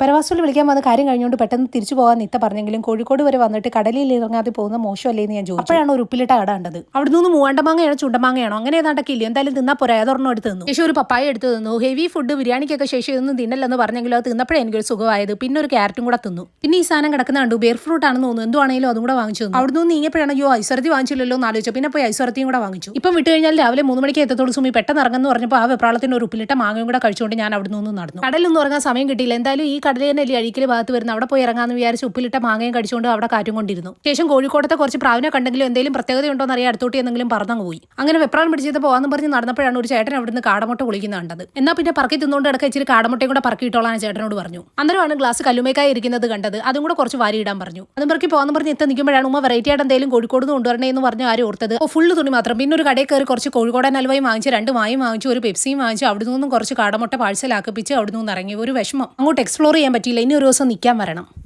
പരവാസുകൾ വിളിക്കാൻ വന്ന കാര്യം കഴിഞ്ഞുകൊണ്ട് പെട്ടെന്ന് തിരിച്ചു പോകാൻ നിത്ത പറഞ്ഞെങ്കിലും കോഴിക്കോട് വരെ വന്നിട്ട് കടലിൽ ഇറങ്ങാതെ പോകുന്ന മോശമല്ലേ എന്ന് ഞാൻ ചോദിച്ചു. അപ്പോഴാണ് ഒരു ഉപ്പിലിട്ട കട കണ്ടത്. അവിടെ നിന്ന് മൂവാണ്ടമാങ്ങയാണോ ചുണ്ടമാങ്ങയാണോ? അങ്ങനെ ഏതാണ്ടൊക്കെ ഇല്ല? എന്തായാലും തിന്നാ പോരാ. അതൊരെണ്ണം എടുത്ത് തന്നു. ശേഷം ഒരു പപ്പായ എടുത്ത് തന്നു. ഹെവി ഫുഡ് ബിരിയാണിക്കൊക്കെ ശേഷം ഇതൊന്നും തിന്നല്ലെന്ന് പറഞ്ഞെങ്കിലും അത് തിന്നപ്പോഴേ എനിക്കൊരു സുഖമായത്. പിന്നെ ഒരു ക്യാരറ്റും കൂടെ തിന്നു. പിന്നെ ഈ സാധനം കിടക്കുന്ന കണ്ടു. ബിയർ ഫ്രൂട്ട് ആണെന്ന് തോന്നുന്നു. എന്തുവാണെങ്കിലും അതും കൂടെ വാങ്ങിച്ചു തന്നു. അവിടെ നിന്ന് നീങ്ങിയപ്പോഴാണ് അയ്യോ ഐശ്വരത്തി വാങ്ങിച്ചില്ലല്ലോ എന്ന് ആലോചിച്ചു പിന്നെ പോയി ഐശ്വരത്തിയും കൂടെ വാങ്ങിച്ചു. ഇപ്പം വിട്ട് കഴിഞ്ഞാൽ രാവിലെ മൂന്ന് മണിക്ക് എത്തത്തോട് സുമി പെട്ടെന്ന് ഇറങ്ങുന്നു പറഞ്ഞപ്പോൾ ആ വെപ്രാളത്തിന് ഒരു ഉപ്പിലിട്ട മാങ്ങയും കൂടെ കഴിച്ചുകൊണ്ട് ഞാൻ അവിടെ നിന്ന് നടന്നു. കടലൊന്നും ഇറങ്ങാൻ സമയം കിട്ടിയില്ല. എന്തായാലും ഈ കടലിൽ തന്നെ അല്ലേ അഴിക്കൽ ഭാഗത്ത് വരുന്നത് അവിടെ പോയി ഇറങ്ങാന്ന് വിചാരിച്ച് ഉപ്പിലിട്ട മാങ്ങയും കടിച്ചുകൊണ്ട് അവിടെ കാറ്റും കൊണ്ടിരുന്നു. ശേഷം കോഴിക്കോടത്തെ കുറച്ച് പ്രാവിനെ കണ്ടെങ്കിലും എന്തെങ്കിലും പ്രത്യേകത ഉണ്ടോ എന്നറിയാൻ അടുത്തോട്ട് എന്തെങ്കിലും പറന്നങ്ങ് പോയി. അങ്ങനെ വെപ്രാളം പിടിച്ചത് പോകാന്ന് പറഞ്ഞ് നടന്നപ്പോഴാണ് ഒരു ചേട്ടൻ അവിടുന്ന് കാടമുട്ട കുളിക്കുന്ന കണ്ടത്. എന്നാൽ പിന്നെ പറക്കി തിന്നുകൊണ്ട് ഇടയ്ക്ക് ഇച്ചിരി കാടമുട്ടയും കൂടെ പറക്കിയിട്ടോളാണ് ചേട്ടനോട് പറഞ്ഞു. അന്നേരമാണ് ഗ്ലാസ് കല്ലുമേക്കായി ഇരിക്കുന്നത് കണ്ടത്. അതും കൂടെ കുറച്ച് വാരി ഇടാൻ പറഞ്ഞു. അതും പറക്കി പോകാന്ന് പറഞ്ഞ് എത്തി നിൽക്കുമ്പോഴാണ് ഉമ്മ വെറൈറ്റി ആയിട്ട് എന്തെങ്കിലും കോഴിക്കോട് നിന്ന് കൊണ്ടുവരണേ എന്ന് പറഞ്ഞ് ആരും ഓർത്തത്. ഓ ഫുള്ള് തുണി മാത്രം. പിന്നെ ഒരു കടയിൽ കയറി കുറച്ച് കോഴിക്കോടൻ ഹൽവയും വാങ്ങിച്ച് രണ്ട് മായും വാങ്ങിച്ചു ഒരു പെപ്സിയും വാങ്ങിച്ചു അവിടെ നിന്നും കുറച്ച് കാടമുട്ട പാഴ്സലാക്കിപ്പിച്ച് അവിടെ നിന്ന് ഇറങ്ങി. ഒരു വിഷമം. അങ്ങോട്ട് എക്സ്പ്ലോർ ചെയ്യാൻ പറ്റിയില്ല. ഇനി ഒരു ദിവസം നിൽക്കാൻ വരണം.